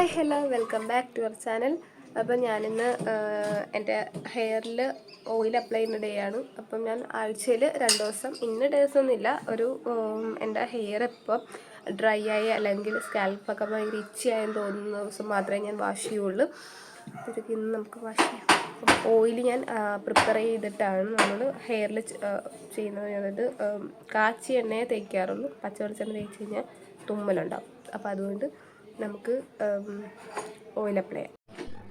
Hi hello welcome back to our channel അപ്പം ഞാനിന്ന് എന്റെ ഹെയറിൽ ഓയിൽ അപ്ലൈ ചെയ്യുന്ന ഡേ ആണ്. അപ്പം ഞാൻ ആഴ്ചയിൽ രണ്ട് ദിവസം ഇന്ന ഡേയ്സ് ഒന്നുമില്ല ഒരു എന്റെ ഹെയർ ഇപ്പം ഡ്രൈ ആയി അല്ലെങ്കിൽ സ്കാൽപ്പൊക്കെ ഭയങ്കര ഇച്ചി ആയെന്ന് തോന്നുന്ന ദിവസം മാത്രമേ ഞാൻ വാഷ് ചെയ്യുള്ളൂ. അപ്പോഴത്തേക്ക് ഇന്ന് നമുക്ക് വാഷ് ചെയ്യാം. ഓയിൽ ഞാൻ പ്രിപ്പയർ ചെയ്തിട്ടാണ് നമ്മൾ ഹെയറിൽ ചെയ്യുന്നത്. അതായത് കാച്ചി എണ്ണയെ തേക്കാറുള്ളൂ. പച്ചവെളിച്ചെണ്ണ തേച്ച് കഴിഞ്ഞാൽ തുമ്മലുണ്ടാവും. അപ്പോൾ അതുകൊണ്ട് നമുക്ക് ഓയിൽ അപ്ലൈ ചെയ്യാം.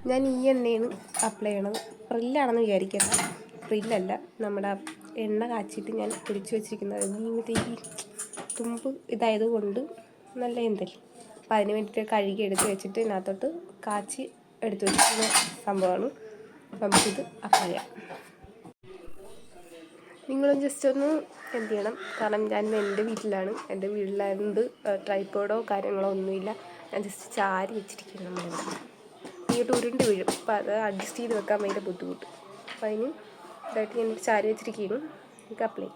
ഞാൻ ഈ എണ്ണയാണ് അപ്ലൈ ചെയ്യണത്. പ്രില്ലാണെന്ന് വിചാരിക്കണ്ട. പ്രില്ലല്ല നമ്മുടെ എണ്ണ കാച്ചിട്ട് ഞാൻ പിടിച്ചു വെച്ചിരിക്കുന്നത്. ഇങ്ങനത്തെ ഈ തുമ്പ് ഇതായത് കൊണ്ട് നല്ല എന്തല്ലേ അപ്പം അതിന് വേണ്ടിയിട്ട് കഴുകി എടുത്ത് വെച്ചിട്ട് ഇതിനകത്തോട്ട് കാച്ചി എടുത്ത് വെച്ചിരിക്കുന്ന സംഭവമാണ്. നമുക്കിത് അപ്ലൈ ചെയ്യാം. നിങ്ങളും ജസ്റ്റ് ഒന്ന് എന്ത് ചെയ്യണം? കാരണം ഞാൻ എന്റെ വീട്ടിലാണ്. എന്റെ വീട്ടിലായതുകൊണ്ട് ട്രൈപ്പോഡോ കാര്യങ്ങളോ ഒന്നുമില്ല. ഞാൻ ജസ്റ്റ് ചാരി വെച്ചിരിക്കുന്നു നമ്മളിവിടെ ഇങ്ങോട്ട് ഉരുണ്ട് വീഴും. അപ്പോൾ അത് അഡ്ജസ്റ്റ് ചെയ്ത് വെക്കാൻ ഭയങ്കര ബുദ്ധിമുട്ട്. അപ്പോൾ അതിന് ഇതായിട്ട് ഞാൻ ചാരി വെച്ചിരിക്കുന്നു. എനിക്ക് അപ്ലൈ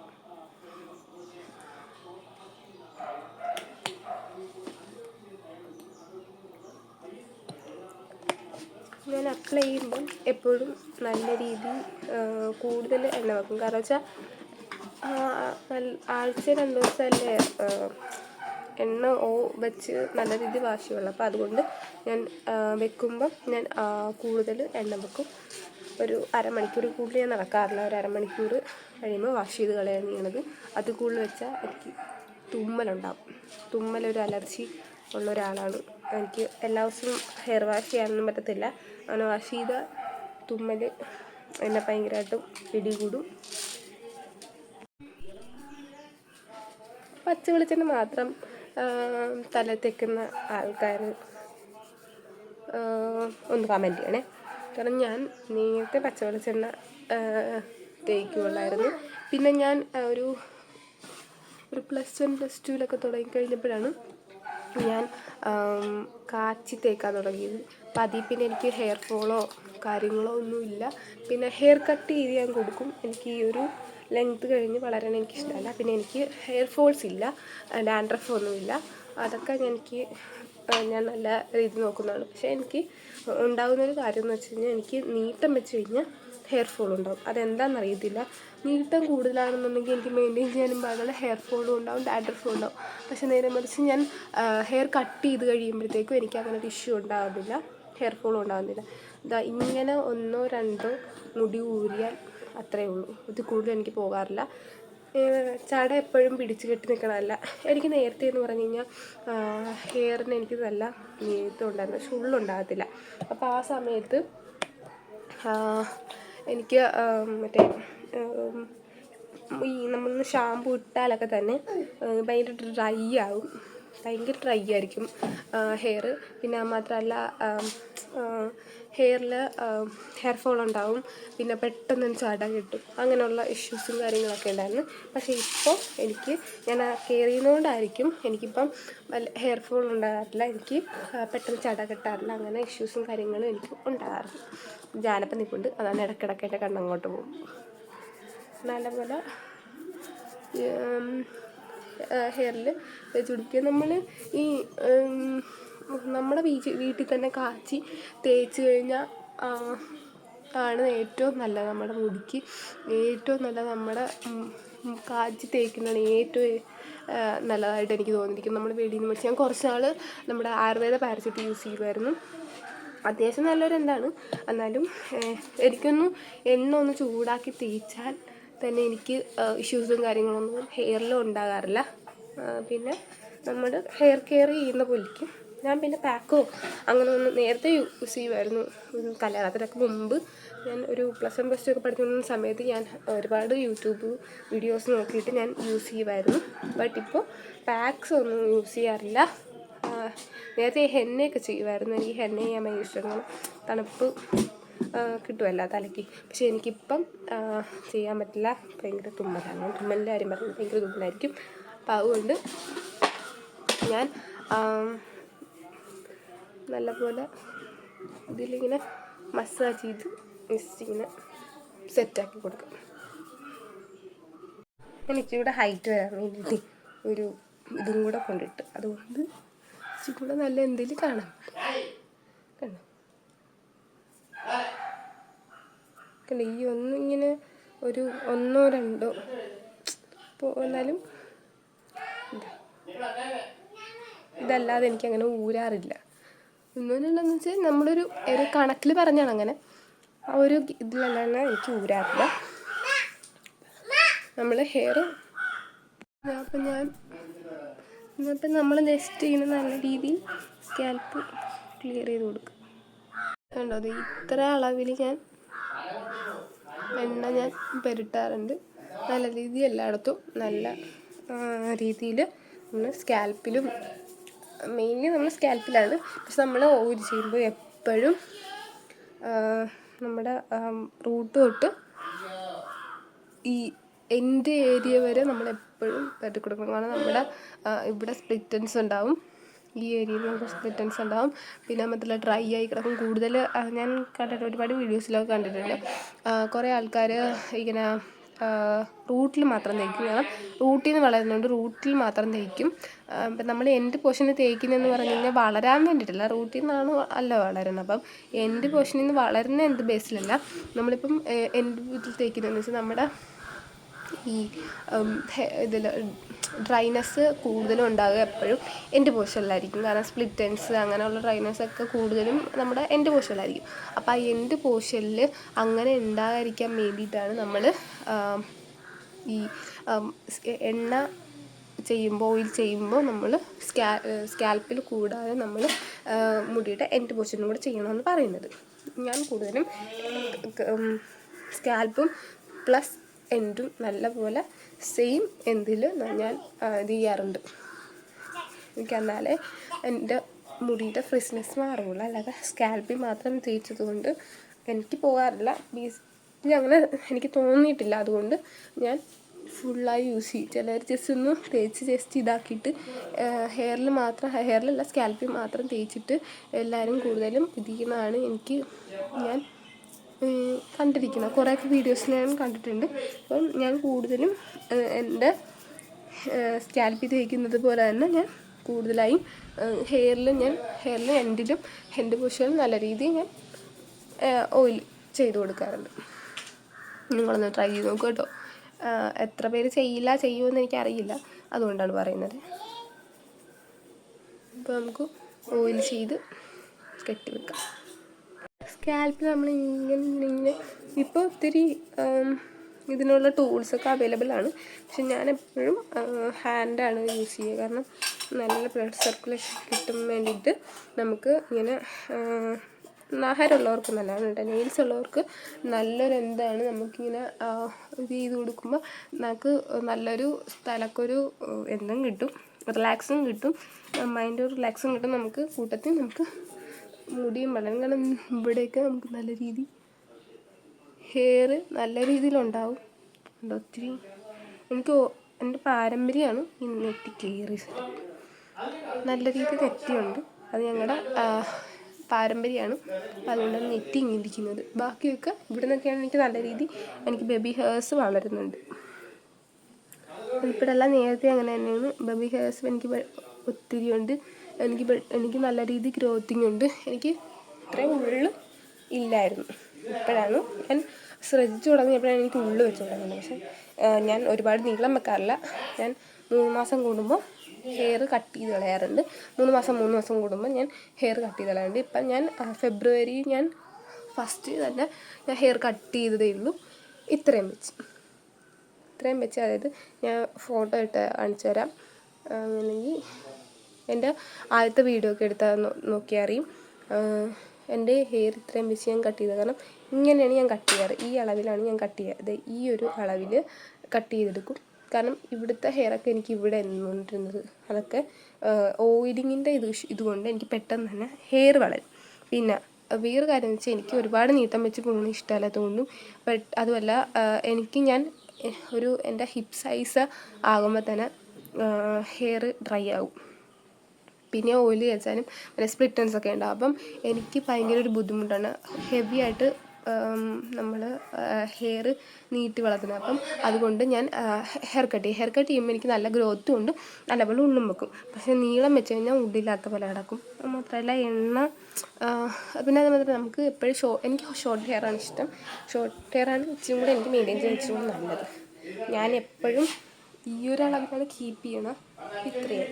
ഞാൻ അപ്ലൈ ചെയ്യുമ്പം എപ്പോഴും നല്ല രീതിയിൽ കൂടുതൽ എണ്ണ വെക്കും? കാരണം വെച്ചാൽ ആഴ്ച രണ്ട് ദിവസമല്ലേ എണ്ണ ഓ വെച്ച് നല്ല രീതിയിൽ വാഷ് ചെയ്യുള്ളൂ അപ്പോൾ അതുകൊണ്ട് ഞാൻ വെക്കുമ്പം ഞാൻ കൂടുതൽ എണ്ണ വെക്കും. ഒരു അരമണിക്കൂർ കൂടുതൽ ഞാൻ നടക്കാറില്ല. ഒരു അരമണിക്കൂർ കഴിയുമ്പോൾ വാഷ് ചെയ്ത് കളയാണ് ചെയ്യണത് അത് കൂടുതൽ വെച്ചാൽ എനിക്ക് തുമ്മലുണ്ടാവും. തുമ്മലൊരു അലർജി ഉള്ള ഒരാളാണ്. എനിക്ക് എല്ലാ ദിവസവും ഹെയർ വാഷ് ചെയ്യാനൊന്നും പറ്റത്തില്ല. അങ്ങനെ വാഷ് ചെയ്ത തുമ്മൽ എന്നെ ഭയങ്കരമായിട്ടും പിടികൂടും. പച്ച വെളിച്ചെണ്ണ മാത്രം തല ആൾക്കാർ ഒന്ന് കമന്റ് ചെയ്യണേ. കാരണം ഞാൻ നേരത്തെ പച്ചവെളിച്ചെണ്ണ തേക്കുള്ളായിരുന്നു പിന്നെ ഞാൻ ഒരു ഒരു പ്ലസ് വൺ പ്ലസ് ടുവിലൊക്കെ തുടങ്ങി കഴിഞ്ഞപ്പോഴാണ് ഞാൻ കാച്ചി തേക്കാൻ തുടങ്ങിയത്. അപ്പം അതിൽ പിന്നെ എനിക്ക് ഹെയർ ഫോളോ കാര്യങ്ങളോ ഒന്നുമില്ല. പിന്നെ ഹെയർ കട്ട് ചെയ്ത് ഞാൻ കൊടുക്കും. എനിക്ക് ഈ ഒരു ലെങ്ത് കഴിഞ്ഞ് വളരാൻ എനിക്കിഷ്ടമല്ല. പിന്നെ എനിക്ക് ഹെയർ ഫോൾസ് ഇല്ല ഡാൻഡ്രഫ് ഒന്നുമില്ല. അതൊക്കെ എനിക്ക് ഞാൻ നല്ല രീതി നോക്കുന്നതാണ്. പക്ഷേ എനിക്ക് ഉണ്ടാകുന്നൊരു കാര്യം എന്ന് വെച്ച് കഴിഞ്ഞാൽ എനിക്ക് നീട്ടം വെച്ച് കഴിഞ്ഞാൽ ഹെയർ ഫോൾ ഉണ്ടാവും അതെന്താണെന്ന് അറിയത്തില്ല നീട്ടം കൂടുതലാണെന്നുണ്ടെങ്കിൽ എനിക്ക് മെയിന്റെയിൻ ചെയ്യാനും പാടുള്ള ഹെയർ ഫോളും ഉണ്ടാവും ഡാൻഡ്രഫും ഉണ്ടാവും. പക്ഷേ നേരെ മറിച്ച് ഞാൻ ഹെയർ കട്ട് ചെയ്ത് കഴിയുമ്പോഴത്തേക്കും എനിക്ക് അങ്ങനെ ഒരു ഇഷ്യൂ ഉണ്ടാകുന്നില്ല ഹെയർ ഫോളും ഉണ്ടാകുന്നില്ല ഇതാ ഇങ്ങനെ ഒന്നോ രണ്ടോ മുടി ഊരിയാൽ അത്രയേ ഉള്ളൂ. ഇത് കൂടുതൽ എനിക്ക് പോകാറില്ല. ചട എപ്പോഴും പിടിച്ച് കെട്ടി നിൽക്കണമല്ല എനിക്ക് നേരത്തെ എന്ന് പറഞ്ഞു കഴിഞ്ഞാൽ ഹെയറിന് എനിക്ക് നല്ല നീട്ടം ഉണ്ടായിരുന്നു. പക്ഷെ ഉള്ളുണ്ടാകത്തില്ല അപ്പോൾ ആ സമയത്ത് എനിക്ക് മറ്റേ ഈ നമ്മളൊന്ന് ഷാമ്പു ഇട്ടാലൊക്കെ തന്നെ ഭയങ്കര ഡ്രൈ ആവും. ഭയങ്കര ഡ്രൈ ആയിരിക്കും ഹെയർ പിന്നെ മാത്രമല്ല ഹെയറിൽ ഹെയർ ഫോൾ ഉണ്ടാവും. പിന്നെ പെട്ടെന്ന് ചാടാൻ കിട്ടും. അങ്ങനെയുള്ള ഇഷ്യൂസും കാര്യങ്ങളൊക്കെ ഉണ്ടായിരുന്നു. പക്ഷേ ഇപ്പോൾ എനിക്ക് ഞാൻ കെയർ ചെയ്യുന്നതുകൊണ്ടായിരിക്കും എനിക്കിപ്പം ഹെയർ ഫോൾ ഉണ്ടാകാറില്ല. എനിക്ക് പെട്ടെന്ന് ചട കിട്ടാറില്ല. അങ്ങനെ ഇഷ്യൂസും കാര്യങ്ങളും എനിക്ക് ഉണ്ടാകാറില്ല. ജാനപ്പം നിൽപ്പുണ്ട്. അതാണ് ഇടയ്ക്കിടയ്ക്ക് എന്റെ കണ്ണങ്ങോട്ട് പോകും. നല്ലപോലെ ഹെയറിൽ തേച്ച് പിടിക്കുക നമ്മൾ ഈ നമ്മുടെ വീട്ടിൽ തന്നെ കാച്ചി തേച്ച് കഴിഞ്ഞാൽ ആണ് ഏറ്റവും നല്ലത് നമ്മുടെ മുടിക്ക്. ഏറ്റവും നല്ല നമ്മുടെ കാച്ചി തേക്കുന്നതാണ് ഏറ്റവും നല്ലതായിട്ട് എനിക്ക് തോന്നിയിരിക്കുന്നത്. നമ്മൾ വെളിയിൽ നിന്ന് മേടിച്ച് ഞാൻ കുറച്ച് നാൾ നമ്മുടെ ആയുർവേദ പാരസെറ്റ് യൂസ് ചെയ്യുമായിരുന്നു അത്യാവശ്യം നല്ലൊരു എന്താണ് എന്നാലും എനിക്കൊന്ന് എണ്ണ ഒന്ന് ചൂടാക്കി തേച്ചാൽ തന്നെ എനിക്ക് ഇഷ്യൂസും കാര്യങ്ങളൊന്നും ഹെയറിലും ഉണ്ടാകാറില്ല. പിന്നെ നമ്മൾ ഹെയർ കെയർ ചെയ്യുന്ന പോലിരിക്കും ഞാൻ പിന്നെ പാക്കോ അങ്ങനെ ഒന്ന് നേരത്തെ യൂസ് ചെയ്യുമായിരുന്നു കല്യാണത്തിനൊക്കെ മുമ്പ് ഞാൻ ഒരു പ്ലസ് വൺ പ്ലസ് ടു ഒക്കെ പഠിക്കുന്ന സമയത്ത് ഞാൻ ഒരുപാട് യൂട്യൂബ് വീഡിയോസ് നോക്കിയിട്ട് ഞാൻ യൂസ് ചെയ്യുമായിരുന്നു ബട്ട് ഇപ്പോൾ പാക്സ് ഒന്നും യൂസ് ചെയ്യാറില്ല. നേരത്തെ ഹെന്നയൊക്കെ ചെയ്യുമായിരുന്നു എനിക്ക് ഹെന്ന ചെയ്യാൻ ഭയങ്കര ഇഷ്ടമാണ്. തണുപ്പ് കിട്ടുമല്ലോ തലയ്ക്ക്. പക്ഷേ എനിക്കിപ്പം ചെയ്യാൻ പറ്റില്ല. ഭയങ്കര തുമ്മലാണ്. തുമ്മലിന്റെ കാര്യം പറഞ്ഞാൽ ഭയങ്കര തുമ്മലായിരിക്കും. അപ്പം അതുകൊണ്ട് ഞാൻ നല്ലപോലെ ഇതിലിങ്ങനെ മസാജ് ചെയ്ത് ജസ്റ്റ് ഇങ്ങനെ സെറ്റാക്കി കൊടുക്കും. കൂടെ ഹൈറ്റ് വരാൻ വേണ്ടിയിട്ട് ഒരു ഇതും കൂടെ കൊണ്ടിട്ട്. അതുകൊണ്ട് ഇച്ചിരി കൂടെ നല്ല എന്തെങ്കിലും കാണാം കണ്ടോ? കണ്ടോ ഈ ഒന്നിങ്ങനെ ഒരു ഒന്നോ രണ്ടോ. പോന്നാലും. ഇതല്ലാതെ എനിക്ക് അങ്ങനെ ഊരാറില്ല. ഒന്നുമില്ലെന്ന് വെച്ചാൽ നമ്മളൊരു ഒരു കണക്കിൽ പറഞ്ഞാണ് അങ്ങനെ. ആ ഒരു ഇതിലല്ലാതെ എനിക്ക് ഊരാറില്ല. നമ്മൾ ഹെയർ അപ്പം ഞാൻ അപ്പം നമ്മൾ ജസ്റ്റ് ഇങ്ങനെ നല്ല രീതിയിൽ സ്കാൽപ്പ് ക്ലിയർ ചെയ്ത് കൊടുക്കും. കണ്ടോ? അത് ഇത്ര അളവിൽ ഞാൻ എണ്ണ ഞാൻ പുരട്ടാറുണ്ട്. നല്ല രീതിയിൽ എല്ലായിടത്തും നല്ല രീതിയിൽ നമ്മൾ സ്കാൽപ്പിലും മെയിൻലി നമ്മൾ സ്കാൽപ്പിലാണ്. പക്ഷെ നമ്മൾ ഓയിൽ ചെയ്യുമ്പോൾ എപ്പോഴും നമ്മുടെ റൂട്ട് തൊട്ട് ഈ എന്റെ ഏരിയ വരെ നമ്മൾ എപ്പോഴും പെരട്ടി കൊടുക്കണം കാരണം നമ്മുടെ ഇവിടെ സ്പ്ലിറ്റൻസ് ഉണ്ടാവും. ഈ ഏരിയയിൽ കുറച്ച് സ്പ്ലിറ്റൻസ് ഉണ്ടാകും പിന്നെ മറ്റുള്ള ഡ്രൈ ആയി കിടക്കും. കൂടുതൽ ഞാൻ കണ്ടിട്ട് ഒരുപാട് വീഡിയോസിലൊക്കെ കണ്ടിട്ടുണ്ട്. കുറേ ആൾക്കാർ ഇങ്ങനെ റൂട്ടിൽ മാത്രം തേക്കും കാരണം റൂട്ടിൽ നിന്ന് വളരുന്നുണ്ട് റൂട്ടിൽ മാത്രം തേക്കും അപ്പം നമ്മൾ എന്റെ പോർഷന് തേക്കുന്നതെന്ന് പറഞ്ഞു കഴിഞ്ഞാൽ വളരാൻ വേണ്ടിയിട്ടല്ല. റൂട്ടിൽ നിന്നാണ് അല്ല വളരുന്നത്. അപ്പം എന്റെ പോർഷനിൽ നിന്ന് വളരുന്ന എന്ത് ബേസിലല്ല നമ്മളിപ്പം എന്റെ വീട്ടിൽ തേക്കുന്നതെന്ന് വെച്ചാൽ നമ്മുടെ ഈ ഇതിൽ ഡ്രൈനെസ് കൂടുതലും ഉണ്ടാകുക എപ്പോഴും എന്റെ പോർഷനിലായിരിക്കും കാരണം സ്പ്ലിറ്റൻസ് അങ്ങനെയുള്ള ഡ്രൈനെസ് ഒക്കെ കൂടുതലും നമ്മുടെ എന്റെ പോർഷനിലായിരിക്കും അപ്പോൾ ആ എന്റെ പോർഷനിൽ അങ്ങനെ ഉണ്ടാകാതിരിക്കാൻ വേണ്ടിയിട്ടാണ് നമ്മൾ ഈ എണ്ണ ചെയ്യുമ്പോൾ ഓയിൽ ചെയ്യുമ്പോൾ നമ്മൾ സ്കാ സ്കാൽപ്പിൽ കൂടാതെ നമ്മൾ മുടിയുടെ എന്റെ പോർഷനും കൂടെ ചെയ്യണമെന്ന് പറയുന്നത്. ഞാൻ കൂടുതലും സ്കാൽപ്പും പ്ലസ് എൻഡും നല്ലപോലെ സെയിം എന്തിൽ ഞാൻ ഇത് ചെയ്യാറുണ്ട്. എനിക്ക് എന്നാലേ എന്റെ മുടിയുടെ ഫ്രിസ്നെസ് മാറുള്ളൂ. അല്ലാതെ സ്കാൽപ്പിൽ മാത്രം തേച്ചത് കൊണ്ട് എനിക്ക് പോകാറില്ല. ബീസ് അങ്ങനെ എനിക്ക് തോന്നിയിട്ടില്ല. അതുകൊണ്ട് ഞാൻ ഫുള്ളായി യൂസ് ചെയ്യും. ചിലർ ജസ്റ്റ് ഒന്ന് തേച്ച് ജസ്റ്റ് ഇതാക്കിയിട്ട് ഹെയറിൽ മാത്രം ഹെയറിലല്ല സ്കാൽപ്പിൽ മാത്രം തേച്ചിട്ട് എല്ലാവരും കൂടുതലും ഇതിക്കുന്നതാണ് എനിക്ക് ഞാൻ കണ്ടിരിക്കുന്നത് കുറേയൊക്കെ വീഡിയോസ് ഞാൻ കണ്ടിട്ടുണ്ട്. അപ്പം ഞാൻ കൂടുതലും എന്റെ സ്കാൽപ്പിൽ തേക്കുന്നത് പോലെ തന്നെ ഞാൻ കൂടുതലായും ഹെയറിൽ ഞാൻ ഹെയറിൽ എൻഡിലും എന്റെ പൊസിഷനിലും നല്ല രീതിയിൽ ഞാൻ ഓയിൽ ചെയ്ത് കൊടുക്കാറുണ്ട്. നിങ്ങളൊന്ന് ട്രൈ ചെയ്ത് നോക്കൂ കേട്ടോ. എത്ര പേര് ചെയ്യില്ല ചെയ്യുമെന്ന് എനിക്കറിയില്ല. അതുകൊണ്ടാണ് പറയുന്നത്. അപ്പോൾ നമുക്ക് ഓയിൽ ചെയ്ത് കെട്ടിവെക്കാം സ്കാൽപ്പിൽ നമ്മൾ ഇങ്ങനെ ഇങ്ങനെ ഇപ്പോൾ ഒത്തിരി ഇതിനുള്ള ടൂൾസൊക്കെ അവൈലബിൾ ആണ്. പക്ഷെ ഞാൻ എപ്പോഴും ഹാൻഡാണ് യൂസ് ചെയ്യുക. കാരണം നല്ല ബ്ലഡ് സർക്കുലേഷൻ കിട്ടാൻ വേണ്ടിയിട്ട് നമുക്ക് ഇങ്ങനെ നഹരമുള്ളവർക്ക് നല്ലതാണ് കേട്ടോ. നെയിൽസ് ഉള്ളവർക്ക് നല്ലൊരു എന്താണ് നമുക്കിങ്ങനെ ഇത് ചെയ്ത് കൊടുക്കുമ്പോൾ നമുക്ക് നല്ലൊരു ഏഹ്, എന്തും കിട്ടും. റിലാക്സും കിട്ടും. മൈൻഡ് റിലാക്സും കിട്ടും. നമുക്ക് കൂട്ടത്തിൽ നമുക്ക് മുടിയും വളരും കാരണം ഇവിടെയൊക്കെ നമുക്ക് നല്ല രീതി ഹെയർ നല്ല രീതിയിലുണ്ടാവും. ഉണ്ട് ഒത്തിരി എനിക്ക് എന്റെ പാരമ്പര്യമാണ് ഈ നെറ്റി ക്ലിയർ നല്ല രീതിയിൽ നെറ്റിയുണ്ട്. അത് ഞങ്ങളുടെ പാരമ്പര്യമാണ്. അതുകൊണ്ടാണ് നെറ്റി ഇരിക്കുന്നത്. ബാക്കിയൊക്കെ ഇവിടെ നിന്നൊക്കെയാണ് എനിക്ക് നല്ല രീതി എനിക്ക് ബേബി ഹെയർസ് വളരുന്നുണ്ട്. ഇപ്പോഴെല്ലാം നേരത്തെ അങ്ങനെ തന്നെയാണ്. ബേബി ഹെയർസ് എനിക്ക് ഒത്തിരി ഉണ്ട് എനിക്ക് എനിക്ക് നല്ല രീതി ഗ്രോത്തിങ് ഉണ്ട്. എനിക്ക് ഇത്രയും ഉള്ളു ഇല്ലായിരുന്നു. ഇപ്പോഴാണ് ഞാൻ ശ്രദ്ധിച്ചു തുടങ്ങിയപ്പോഴാണ് എനിക്ക് ഉള്ളു വെച്ച് തുടങ്ങുന്നത്. പക്ഷെ ഞാൻ ഒരുപാട് നീളം വെക്കാറില്ല. ഞാൻ മൂന്ന് മാസം കൂടുമ്പോൾ ഹെയർ കട്ട് ചെയ്ത് കളയാറുണ്ട്. മൂന്ന് മാസം മൂന്ന് മാസം കൂടുമ്പോൾ ഞാൻ ഹെയർ കട്ട് ചെയ്ത് കളയാറുണ്ട്. ഇപ്പം ഞാൻ ഫെബ്രുവരി ഞാൻ ഫസ്റ്റ് തന്നെ ഞാൻ ഹെയർ കട്ട് ചെയ്തതേ ഉള്ളൂ. ഇത്രയും വെച്ച്. ഇത്രയും വെച്ച് അതായത് ഞാൻ ഫോട്ടോ ഇട്ട് കാണിച്ചു തരാം. അല്ലെങ്കിൽ എന്റെ ആദ്യത്തെ വീഡിയോ ഒക്കെ എടുത്താൽ നോക്കിയാൽ അറിയും എന്റെ ഹെയർ ഇത്രയും വെച്ച് ഞാൻ കട്ട് ചെയ്തത്. കാരണം ഇങ്ങനെയാണ് ഞാൻ കട്ട് ചെയ്യാറ്. ഈ അളവിലാണ് ഞാൻ കട്ട് ചെയ്യുക ദേ ഈ ഒരു അളവിൽ കട്ട് ചെയ്തെടുക്കും. കാരണം ഇവിടുത്തെ ഹെയറൊക്കെ എനിക്ക് ഇവിടെ നിന്നുകൊണ്ടിരുന്നത് അതൊക്കെ ഓയിലിങ്ങിന്റെ ഇത് ഇതുകൊണ്ട് എനിക്ക് പെട്ടെന്ന് തന്നെ ഹെയർ വളരും. പിന്നെ വേറൊരു കാര്യം എന്ന് വെച്ചാൽ എനിക്ക് ഒരുപാട് നീട്ടം വെച്ച് പോകുന്നത് ഇഷ്ടമല്ലാത്തതുകൊണ്ടും ബട്ട് അതുമല്ല എനിക്ക് ഞാൻ ഒരു എന്റെ ഹിപ്പ് സൈസ് ആകുമ്പോൾ തന്നെ ഹെയർ ഡ്രൈ ആവും. പിന്നെ ഓയിൽ തേച്ചാലും പിന്നെ സ്പ്ലിറ്റൻസ് ഒക്കെ ഉണ്ടാവും. അപ്പം എനിക്ക് ഭയങ്കര ഒരു ബുദ്ധിമുട്ടാണ്. ഹെവി ആയിട്ട് നമ്മൾ ഹെയർ നീട്ടി വളർത്തുന്നത്. അപ്പം അതുകൊണ്ട് ഞാൻ ഹെയർ കട്ട് ചെയ്യും. ഹെയർ കട്ട് ചെയ്യുമ്പോൾ എനിക്ക് നല്ല ഗ്രോത്തും ഉണ്ട്. നല്ലപോലെ ഉള്ളും വെക്കും. പക്ഷേ നീളം വെച്ച് കഴിഞ്ഞാൽ ഉള്ളില്ലാത്ത പോലെ കിടക്കും മാത്രമല്ല എണ്ണ പിന്നെ അത് മാത്രമല്ല നമുക്ക് എപ്പോഴും ഷോ എനിക്ക് ഷോർട്ട് ഹെയർ ആണ് ഇഷ്ടം. ഷോർട്ട് ഹെയർ ആണ് ഇച്ചിരി കൂടെ എനിക്ക് മെയിന്റെയിൻ ചെയ്യാൻ ഇച്ചിരി കൂടെ നല്ലത്. ഞാൻ എപ്പോഴും ഈ ഒരു കീപ്പ് ചെയ്യണം ഇത്രയും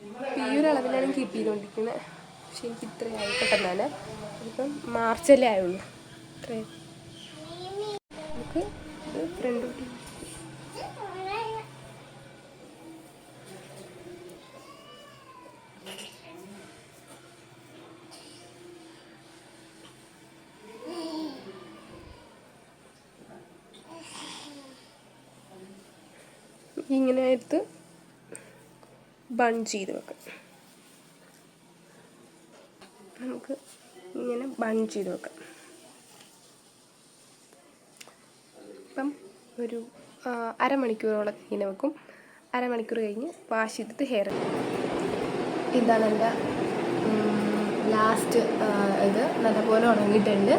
ഈ ഒരു അളവിലാണ് കീപ്പ് ചെയ്തുകൊണ്ടിരിക്കുന്നത് പക്ഷെ എനിക്ക് ഇത്രയായി പെട്ടെന്നാണ് ഇപ്പം മാർച്ചല്ലേ ആയുള്ളൂ. ഇത്രയും. നമുക്ക് ഫ്രണ്ട് കൂട്ടി ഇങ്ങനെ എടുത്ത് ബൺ ചെയ്ത് വെക്കാം. നമുക്ക് ഇങ്ങനെ ബൺ ചെയ്ത് വെക്കാം. ഇപ്പം ഒരു അരമണിക്കൂറോളം ഇങ്ങനെ വെക്കും. അരമണിക്കൂർ കഴിഞ്ഞ് വാഷ് ചെയ്തിട്ട് ഹെയർ ഇതാണ് എന്റെ ലാസ്റ്റ് ഇത്. നല്ലപോലെ ഉണങ്ങിയിട്ടുണ്ട്.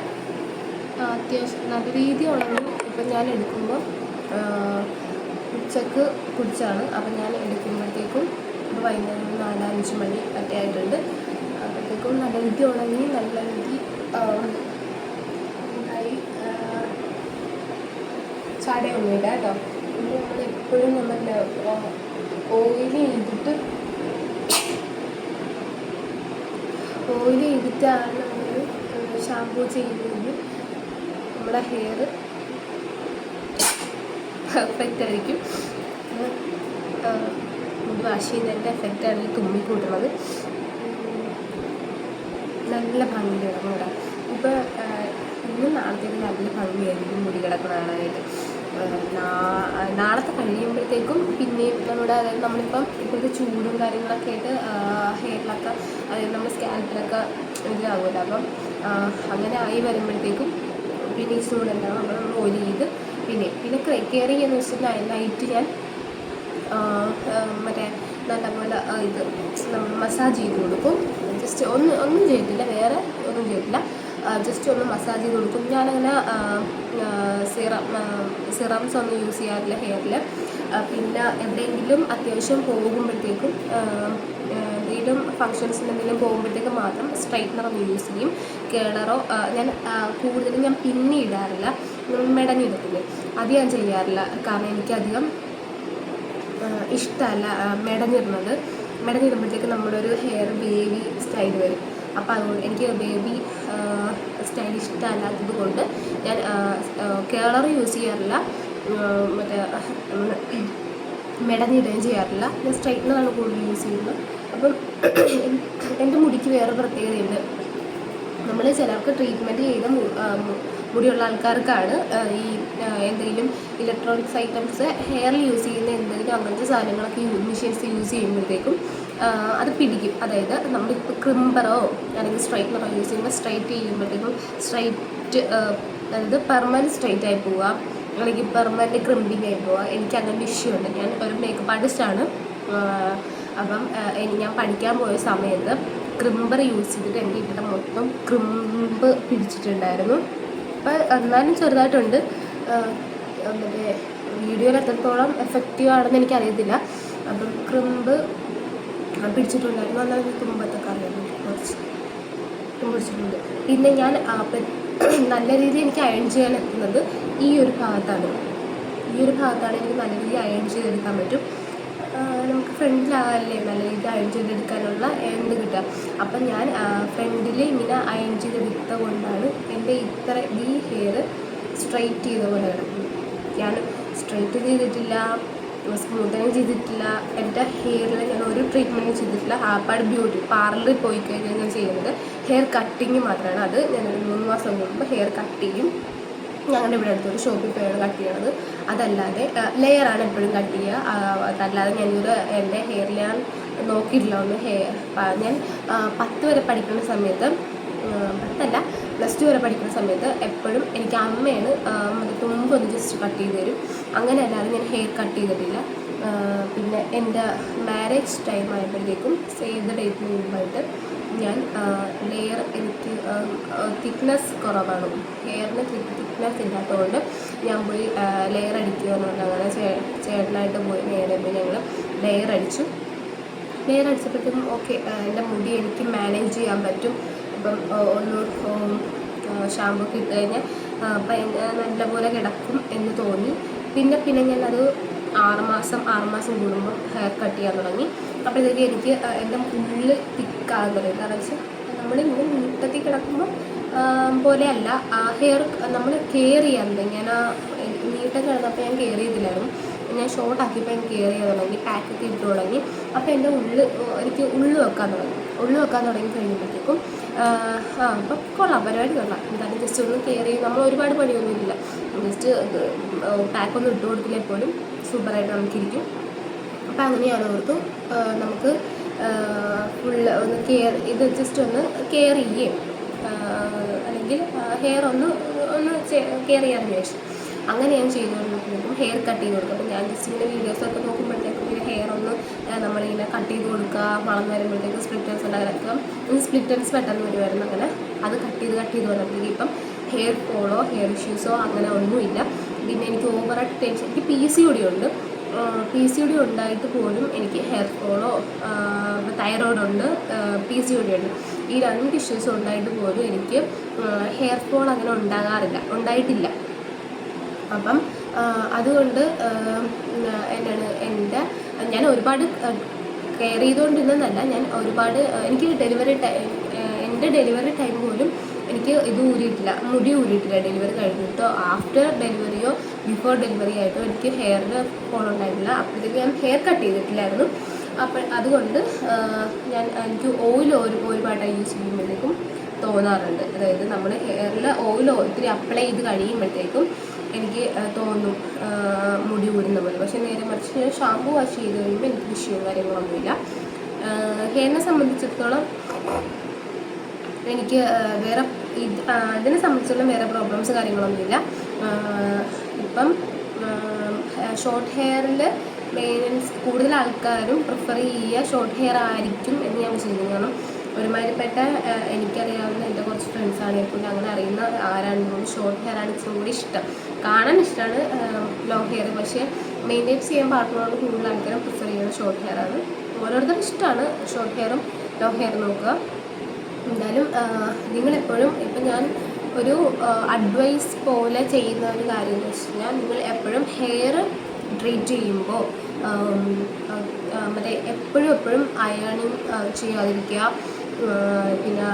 അത്യാവശ്യം നല്ല രീതി ഉണങ്ങി. ഇപ്പം ഞാൻ എടുക്കുമ്പോൾ ഉച്ചയ്ക്ക് കുടിച്ചാണ്. അപ്പം ഞാൻ എടുക്കുമ്പോഴത്തേക്കും വൈകുന്നേരം നാലഞ്ച് മണി ഒക്കെ ആയിട്ടുണ്ട്. അപ്പോഴത്തേക്കും നല്ല രീതി ഉണങ്ങി നല്ല രീതി ഉണ്ടായി. ചടയൊന്നുമില്ല കേട്ടോ. പിന്നെ നമ്മൾ എപ്പോഴും നമ്മൾ ഓയിൽ ചെയ്തിട്ട് ഓയിൽ ചെയ്തിട്ടാണ് നമ്മൾ ഷാമ്പൂ ചെയ്യുന്നത്. നമ്മുടെ ഹെയർ പെർഫെക്റ്റ് ആയിരിക്കും. മുടി വാഷ് ചെയ്യുന്നതിന്റെ എഫക്റ്റാണ് ഈ തുമ്മി കൂട്ടുന്നത് നല്ല ഭംഗി കിടക്കും ഇവിടെ ഇപ്പോൾ ഇന്നും നാളത്തേക്ക് നല്ല ഭംഗിയായിരിക്കും മുടി കിടക്കുന്ന കാണാനായിട്ട്. ആ, നാ- നാളത്തെ കഴിയുമ്പോഴത്തേക്കും പിന്നെയും നമ്മുടെ അതായത് നമ്മളിപ്പം ഇപ്പോഴത്തെ ചൂടും കാര്യങ്ങളൊക്കെ ആയിട്ട് ഹെയറിലൊക്കെ അതായത് നമ്മുടെ സ്കാൽപ്പിലൊക്കെ ഇതാകുമല്ലോ അപ്പം അങ്ങനെ ആയി വരുമ്പോഴത്തേക്കും പിന്നെ ഈ ചൂടെല്ലാം നമ്മൾ ഓയിൽ ചെയ്ത് പിന്നെ പിന്നെ കെയറിങ് എന്ന് വെച്ചിട്ടുണ്ടെങ്കിൽ നൈറ്റ് ഞാൻ മറ്റേ നല്ലപോലെ ഇത് മസാജ് ചെയ്ത് കൊടുക്കും. ജസ്റ്റ് ഒന്ന് ഒന്നും ചെയ്തില്ല വേറെ ഒന്നും ചെയ്തില്ല ജസ്റ്റ് ഒന്ന് മസാജ് ചെയ്ത് കൊടുക്കും. ഞാനങ്ങനെ സിറം സിറംസ് ഒന്നും യൂസ് ചെയ്യാറില്ല ഹെയറിൽ പിന്നെ എവിടെയെങ്കിലും അത്യാവശ്യം പോകുമ്പോഴത്തേക്കും എന്തെങ്കിലും ഫങ്ഷൻസിന് എന്തെങ്കിലും പോകുമ്പോഴത്തേക്കും മാത്രം സ്ട്രൈറ്റ്നർ ഒന്ന് യൂസ് ചെയ്യും. കേളറോ ഞാൻ കൂടുതലും ഞാൻ പിന്നെ ഇടാറില്ല മെടഞ്ഞിടത്തില്ലേ അത് ഞാൻ ചെയ്യാറില്ല. കാരണം എനിക്കധികം ഇഷ്ടമല്ല മെടഞ്ഞിരുന്നത് മെടഞ്ഞിടുമ്പോഴത്തേക്ക് നമ്മുടെ ഒരു ഹെയർ ബേബി സ്റ്റൈൽ വരും. അപ്പോൾ അതുകൊണ്ട് എനിക്ക് ബേബി സ്റ്റൈൽ ഇഷ്ടമല്ലാത്തത് കൊണ്ട് ഞാൻ കേളർ യൂസ് ചെയ്യാറില്ല. മറ്റേ മെടഞ്ഞിടുകയും ചെയ്യാറില്ല. ഞാൻ സ്ട്രൈറ്റ്നറാണ് കൂടുതൽ യൂസ് ചെയ്യുന്നത്. അപ്പം എന്റെ മുടിക്ക് വേറെ പ്രത്യേകതയുണ്ട്. നമ്മൾ ചിലർക്ക് ട്രീറ്റ്മെന്റ് ചെയ്ത മുടിയുള്ള ആൾക്കാർക്കാണ് ഈ എന്തെങ്കിലും ഇലക്ട്രോണിക്സ് ഐറ്റംസ് ഹെയറിൽ യൂസ് ചെയ്യുന്ന എന്തെങ്കിലും അങ്ങനത്തെ സാധനങ്ങളൊക്കെ മെഷീൻസ് യൂസ് ചെയ്യുമ്പോഴത്തേക്കും അത് പിടിക്കും. അതായത് നമ്മളിപ്പോൾ ക്രിമ്പറോ അല്ലെങ്കിൽ സ്ട്രൈറ്റ്നറോ യൂസ് ചെയ്യുമ്പോൾ സ്ട്രൈറ്റ് ചെയ്യുമ്പോഴത്തേക്കും സ്ട്രൈറ്റ് അതായത് പെർമനന്റ് സ്ട്രൈറ്റ് ആയി പോവുക അല്ലെങ്കിൽ പെർമനന്റ് ക്രിമ്പിങ് ആയി പോവുക. എനിക്ക് അങ്ങനെ ഇഷ്യൂ ഉണ്ട്. ഞാൻ ഒരു മേക്കപ്പ് ആർട്ടിസ്റ്റാണ് അപ്പം ഞാൻ പഠിക്കാൻ പോയ സമയത്ത് ക്രിംബർ യൂസ് ചെയ്തിട്ട് എന്റെ ഇവിടെ മൊത്തം ക്രിംബ് പിടിച്ചിട്ടുണ്ടായിരുന്നു. അപ്പം എന്നാലും ചെറുതായിട്ടുണ്ട്. മറ്റേ വീഡിയോയിൽ എത്രത്തോളം എഫക്റ്റീവ് ആണെന്ന് എനിക്കറിയത്തില്ല. അപ്പം ക്രിമ്പ് പിടിച്ചിട്ടുണ്ടായിരുന്നു. എന്നാലും തുമ്പത്തൊക്കെ അറിയാം കുറച്ച് പിടിച്ചിട്ടുണ്ട്. പിന്നെ ഞാൻ നല്ല രീതിയിൽ എനിക്ക് അയൺ ചെയ്യാൻ എത്തുന്നത് ഈ ഒരു ഭാഗത്താണ്. ഈ ഒരു ഭാഗത്താണ് എനിക്ക് നല്ല രീതിയിൽ അയൺ ചെയ്തെടുക്കാൻ പറ്റും. നമുക്ക് ഫ്രണ്ടിലാവല്ലേ നല്ല രീതിയിൽ അയൺ ചെയ്തെടുക്കാനുള്ള എന്ത് കിട്ടുക? അപ്പം ഞാൻ ഫ്രണ്ടിൽ ഇങ്ങനെ അയൺ ചെയ്തെടുത്ത കൊണ്ടാണ് എന്റെ ഇത്ര ഈ ഹെയർ സ്ട്രൈറ്റ് ചെയ്ത പോലെ കിടക്കുന്നത്. ഞാൻ സ്ട്രൈറ്റ് ചെയ്തിട്ടില്ല സ്മൂത്തനിങ് ചെയ്തിട്ടില്ല. എന്റെ ഹെയറിൽ ഞാൻ ഒരു ട്രീറ്റ്മെന്റും ചെയ്തിട്ടില്ല. ഹാപ്പാട് ബ്യൂട്ടി പാർലറിൽ പോയി കഴിഞ്ഞാൽ ഞാൻ ചെയ്യുന്നത് ഹെയർ കട്ടിങ് മാത്രമാണ് അത് ഞാൻ മൂന്ന് മാസം മുമ്പ് ഹെയർ കട്ട് ചെയ്യും. ഞങ്ങളുടെ ഇവിടെ അടുത്തൊരു ഷോപ്പിൽ പോയാണ് കട്ട് ചെയ്യണത്. അതല്ലാതെ ലെയറാണ് എപ്പോഴും കട്ട് ചെയ്യുക. അതല്ലാതെ ഞാനൊരു എന്റെ ഹെയർ ഞാൻ നോക്കിയിട്ടില്ല ഒന്ന് ഹെയർ ഞാൻ പത്ത് വരെ പഠിക്കുന്ന സമയത്ത് പത്തല്ല പ്ലസ് ടു വരെ പഠിക്കുന്ന സമയത്ത് എപ്പോഴും എനിക്ക് അമ്മയാണ് തുമ്പ് ഒന്ന് ജസ്റ്റ് കട്ട് ചെയ്ത് തരും. അങ്ങനെ അല്ലാതെ ഞാൻ ഹെയർ കട്ട് ചെയ്തിട്ടില്ല. പിന്നെ എന്റെ മാരേജ് ടൈം ആയപ്പോഴത്തേക്കും സേവ് ദ ഡേറ്റിന് മുമ്പായിട്ട് ഞാൻ ലെയർ എനിക്ക് തിക്നെസ് കുറവാണ്. ഹെയറിന് തിക്നെസ് ഇല്ലാത്തതുകൊണ്ട് ഞാൻ പോയി ലെയർ അടിക്കുക എന്ന് അങ്ങനെ ചേട്ടനായിട്ട് പോയി നേരെ പോയി ഞങ്ങൾ ലെയർ അടിച്ചു. ലെയർ അടിച്ചപ്പോഴത്തേക്കും ഓക്കെ എന്റെ മുടി എനിക്ക് മാനേജ് ചെയ്യാൻ പറ്റും. ഇപ്പം ഒന്ന് ഷാമ്പു ഒക്കെ ഇട്ട് കഴിഞ്ഞാൽ ഭയങ്കര നല്ലപോലെ കിടക്കും എന്ന് തോന്നി. പിന്നെ പിന്നെ ഞാനത് ആറുമാസം ആറുമാസം കൂടുമ്പോൾ ഹെയർ കട്ട് ചെയ്യാൻ തുടങ്ങി. അപ്പോഴത്തേക്ക് എനിക്ക് എന്റെ ഉള്ളിൽ തിക്കാകുന്നത് കാരണം വെച്ചാൽ നമ്മളിങ്ങനെ നീട്ടത്തിൽ കിടക്കുമ്പോൾ പോലെയല്ല ആ ഹെയർ നമ്മൾ കെയർ ചെയ്യാറുണ്ട് ഞാൻ നീട്ടം കിടന്നപ്പോൾ ഞാൻ കെയർ ചെയ്തില്ലായിരുന്നു. ഞാൻ ഷോർട്ട് ആക്കിയപ്പോൾ ഞാൻ കെയർ ചെയ്യാൻ തുടങ്ങി പാക്കൊക്കെ ഇട്ട് തുടങ്ങി. അപ്പോൾ എന്റെ ഉള്ളിൽ എനിക്ക് ഉള്ളു വെക്കാൻ തുടങ്ങി. ഉള്ളു വെക്കാൻ തുടങ്ങി കഴിയുമ്പോഴത്തേക്കും ആ അപ്പം കൊള്ളാം പരിപാടി കൊള്ളാം. എന്തായാലും ജസ്റ്റ് ഒന്ന് കെയർ ചെയ്യും. നമ്മൾ ഒരുപാട് പണിയൊന്നുമില്ല ജസ്റ്റ് പാക്കൊന്നും ഇട്ട് കൊടുത്തില്ലെങ്കിൽ പോലും സൂപ്പറായിട്ട് നമുക്കിരിക്കും. അപ്പം അങ്ങനെയാണ് ഓർത്തു നമുക്ക് ഫുള്ള് ഒന്ന് കെയർ ഇത് ജസ്റ്റ് ഒന്ന് കെയർ ചെയ്യും. അല്ലെങ്കിൽ ഹെയർ ഒന്ന് ഒന്ന് കെയർ ചെയ്യാൻ വിചാരിച്ചു. അങ്ങനെ ഞാൻ ചെയ്തുകൊണ്ടിരിക്കും ഹെയർ കട്ട് ചെയ്ത് കൊടുക്കും അപ്പോൾ ഞാൻ ജസ്റ്റ് ഇങ്ങനെ വീഡിയോസൊക്കെ നോക്കുമ്പോഴത്തേക്കും ഇങ്ങനെ ഹെയർ ഒന്ന് നമ്മളിങ്ങനെ കട്ട് ചെയ്ത് കൊടുക്കുക വളം വരുമ്പോഴത്തേക്ക് സ്പ്ലിറ്റേഴ്സ് ഉണ്ടാക്കുക സ്പ്ലിറ്റേഴ്സ് പെട്ടെന്ന് വരുമായിരുന്നു. അങ്ങനെ അത് കട്ട് ചെയ്ത് കട്ട് ചെയ്ത് വന്നപ്പോഴത്തേക്ക് ഇപ്പം ഹെയർ ഫോളോ ഹെയർ ഇഷ്യൂസോ അങ്ങനെ ഒന്നുമില്ല. പിന്നെ എനിക്ക് ഓവറായിട്ട് ടെൻഷൻ എനിക്ക് പി സി ഒ ഉണ്ട്. പി സി ഡി ഉണ്ടായിട്ട് പോലും എനിക്ക് ഹെയർ ഫോളോ തൈറോയ്ഡ് ഉണ്ട് പി സി ഡി ഉണ്ട്. ഈ രണ്ട് ഇഷ്യൂസ് ഉണ്ടായിട്ട് പോലും എനിക്ക് ഹെയർ ഫോൾ അങ്ങനെ ഉണ്ടാകാറില്ല ഉണ്ടായിട്ടില്ല. അപ്പം അതുകൊണ്ട് എന്നാണ് എന്റെ ഞാൻ ഒരുപാട് കെയർ ചെയ്തുകൊണ്ടിരുന്നതല്ല ഞാൻ ഒരുപാട് എനിക്ക് ഡെലിവറി ടൈം എന്റെ ഡെലിവറി ടൈം പോലും എനിക്ക് ഇത് ഊരിയിട്ടില്ല മുടി ഊരിയിട്ടില്ല ഡെലിവറി കഴിഞ്ഞിട്ടോ ആഫ്റ്റർ ഡെലിവറിയോ ബിഫോർ ഡെലിവറി ആയിട്ടും എനിക്ക് ഹെയറിന് ഫോൺ ഉണ്ടായിട്ടില്ല. അപ്പോഴത്തേക്ക് ഞാൻ ഹെയർ കട്ട് ചെയ്തിട്ടില്ലായിരുന്നു. അപ്പോൾ അതുകൊണ്ട് ഞാൻ എനിക്ക് ഓയിൽ ഒരു ഒരുപാടായി യൂസ് ചെയ്യുമ്പോഴത്തേക്കും തോന്നാറുണ്ട്. അതായത് നമ്മൾ ഹെയറിൽ ഓയിൽ ഒത്തിരി അപ്ലൈ ചെയ്ത് കഴിയുമ്പോഴത്തേക്കും എനിക്ക് തോന്നും മുടി കൂടുന്ന പോലെ. പക്ഷേ നേരെ മറിച്ച് ഞാൻ ഷാമ്പു വാഷ് ചെയ്ത് കഴിയുമ്പോൾ എനിക്ക് വിഷയവും കാര്യങ്ങളൊന്നുമില്ല. ഹെയറിനെ സംബന്ധിച്ചിടത്തോളം എനിക്ക് വേറെ ഇത് ഇതിനെ സംബന്ധിച്ചുള്ള വേറെ പ്രോബ്ലംസ് കാര്യങ്ങളൊന്നുമില്ല. ഇപ്പം ഷോർട്ട് ഹെയറിൽ മെയിനൻസ് കൂടുതൽ ആൾക്കാരും പ്രിഫർ ചെയ്യുക ഷോർട്ട് ഹെയർ ആയിരിക്കും എന്ന് ഞാൻ വിശ്വസിക്കുന്നു കാരണം ഒരുമാതിരിപ്പെട്ട എനിക്കറിയാവുന്ന എന്റെ കുറച്ച് ഫ്രണ്ട്സ് ആണെങ്കിൽ പോലും അങ്ങനെ അറിയുന്ന ആരാണെങ്കിലും ഷോർട്ട് ഹെയർ ആണ് ഇച്ചിരി കൂടി ഇഷ്ടം. കാണാൻ ഇഷ്ടമാണ് ലോങ് ഹെയർ പക്ഷേ മെയിന്റെയിൻ ചെയ്യാൻ പാർട്ട്ണറോട് കൂടുതൽ ആൾക്കാരും പ്രിഫർ ചെയ്യുന്നത് ഷോർട്ട് ഹെയർ ആണ്. ഓരോരുത്തർക്കും ഇഷ്ടമാണ് ഷോർട്ട് ഹെയറും ലോങ് ഹെയർ നോക്കുക. എന്തായാലും നിങ്ങളെപ്പോഴും ഇപ്പം ഞാൻ ഒരു അഡ്വൈസ് പോലെ ചെയ്യുന്ന ഒരു കാര്യം എന്ന് വെച്ച് കഴിഞ്ഞാൽ നിങ്ങൾ എപ്പോഴും ഹെയർ ട്രീറ്റ് ചെയ്യുമ്പോൾ മറ്റേ എപ്പോഴും എപ്പോഴും അയണിങ് ചെയ്യാതിരിക്കുക. പിന്നെ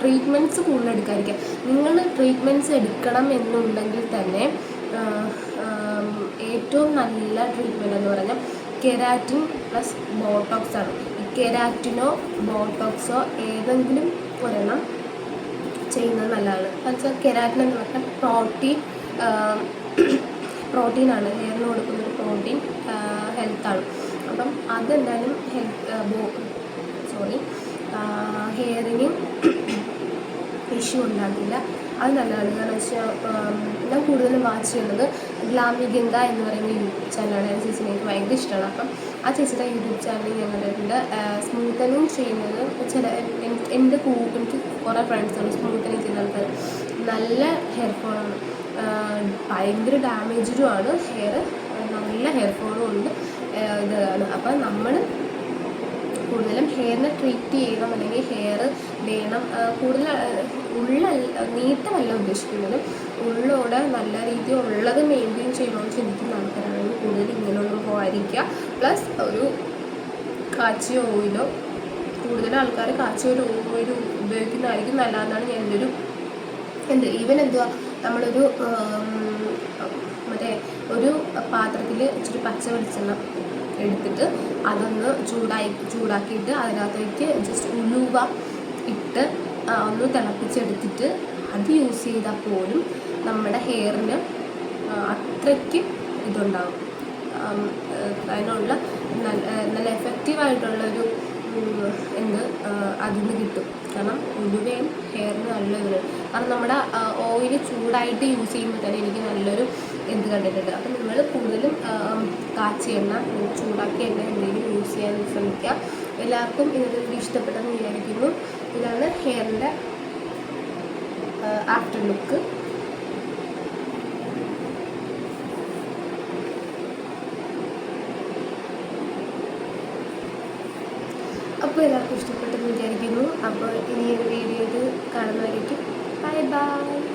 ട്രീറ്റ്മെന്റ്സ് കൂടുതൽ എടുക്കാതിരിക്കുക. നിങ്ങൾ ട്രീറ്റ്മെന്റ്സ് എടുക്കണം എന്നുണ്ടെങ്കിൽ തന്നെ ഏറ്റവും നല്ല ട്രീറ്റ്മെന്റ് എന്ന് പറഞ്ഞാൽ കെരാറ്റിൻ പ്ലസ് ബോട്ടോക്സ് ആണ്. കെരാറ്റിനോ ബോട്ടോക്സോ ഏതെങ്കിലും ഒരെണ്ണം ചെയ്യുന്നത് നല്ലതാണ്. എന്നുവെച്ചാൽ കെരാറ്റിൻ എന്ന് പറഞ്ഞാൽ പ്രോട്ടീൻ പ്രോട്ടീനാണ് ഹെയറിന് കൊടുക്കുന്ന ഒരു പ്രോട്ടീൻ ഹെൽത്താണ് അപ്പം അതെന്തായാലും ഹെൽത്ത് സോറി ഹെയറിന് ഇഷ്യൂ ഉണ്ടാകില്ല അത് നല്ലതാണ്. കാരണം വെച്ചാൽ ഞാൻ കൂടുതലും വാച്ച് ചെയ്യുന്നത് ഗ്ലാമി ഗംഗ എന്ന് പറയുന്ന യൂട്യൂബ് ചാനലാണ് ആ എനിക്ക് ഭയങ്കര ഇഷ്ടമാണ്. അപ്പം ആ ചേച്ചിയുടെ യൂട്യൂബ് ചാനൽ ഞാൻ കണ്ടിട്ടുണ്ട്. സ്മൂത്തനിങ് ചെയ്യുന്നത് ചില എൻ- എന്റെ എനിക്ക് കുറേ ഫ്രണ്ട്സുണ്ട് സ്മൂത്തനിങ് ചെയ്യുന്ന ആൾക്കാർ. നല്ല ഹെയർ ഫോളാണ് ഭയങ്കര ഡാമേജുമാണ് ഹെയർ നല്ല ഹെയർ ഫോളും ഉണ്ട്. ഇതാണ്. അപ്പം നമ്മൾ കൂടുതലും ഹെയറിനെ ട്രീറ്റ് ചെയ്യണം അല്ലെങ്കിൽ ഹെയർ വേണം. കൂടുതൽ ഉള്ള നീട്ടമല്ല ഉദ്ദേശിക്കുന്നത്. ഉള്ളോടെ നല്ല രീതിയിൽ ഉള്ളത് മെയിന്റെയിൻ ചെയ്യണമെന്ന് ചിന്തിക്കുന്ന ആൾക്കാരാണെങ്കിൽ കൂടുതൽ ഇങ്ങനെയൊന്നും പോകാതിരിക്കുക പ്ലസ് ഒരു കാച്ചിയ ഓയിലോ കൂടുതൽ ആൾക്കാർ കാച്ചിയ ഒരു ഓയിൽ ഉപയോഗിക്കുന്നതായിരിക്കും നല്ലതെന്നാണ് ഞാൻ എന്റെ ഒരു എന്ത് ഈവൻ എന്തുവാ നമ്മളൊരു മറ്റേ ഒരു പാത്രത്തിൽ ഇച്ചിരി പച്ച വെളിച്ചെണ്ണ എടുത്തിട്ട് അതൊന്ന് ചൂടായി ചൂടാക്കിയിട്ട് അതിനകത്തേക്ക് ജസ്റ്റ് ഉലുവ ഇട്ട് ഒന്ന് തിളപ്പിച്ചെടുത്തിട്ട് അത് യൂസ് ചെയ്താൽ പോലും നമ്മുടെ ഹെയറിന് അത്രയ്ക്ക് ഇതുണ്ടാകും അതിനുള്ള നല്ല നല്ല എഫക്റ്റീവായിട്ടുള്ളൊരു എന്ത് അതിൽ നിന്ന് കിട്ടും. കാരണം ഉലുവയും ഹെയറിന് നല്ല ഇത് കാരണം നമ്മുടെ ഓയിൽ ചൂടായിട്ട് യൂസ് ചെയ്യുമ്പോൾ തന്നെ എനിക്ക് നല്ലൊരു എന്ത് കണ്ടിട്ടുണ്ട്. അപ്പം നിങ്ങൾ കൂടുതലും കാച്ചി എണ്ണ ചൂടാക്കിയ എണ്ണ എന്തെങ്കിലും യൂസ് ചെയ്യാൻ ശ്രമിക്കുക. എല്ലാവർക്കും വീഡിയോ ഇഷ്ടപ്പെട്ടെന്ന് വിചാരിക്കുന്നു. ഇതാണ് ഹെയറിന്റെ ആഫ്റ്റർ ലുക്ക് അപ്പോൾ എല്ലാവർക്കും ഇഷ്ടപ്പെട്ടെന്ന് വിചാരിക്കുന്നു അപ്പോൾ ഇനി ഒരു വീഡിയോയിൽ കാണുന്നവരേക്കും ബൈ ബൈ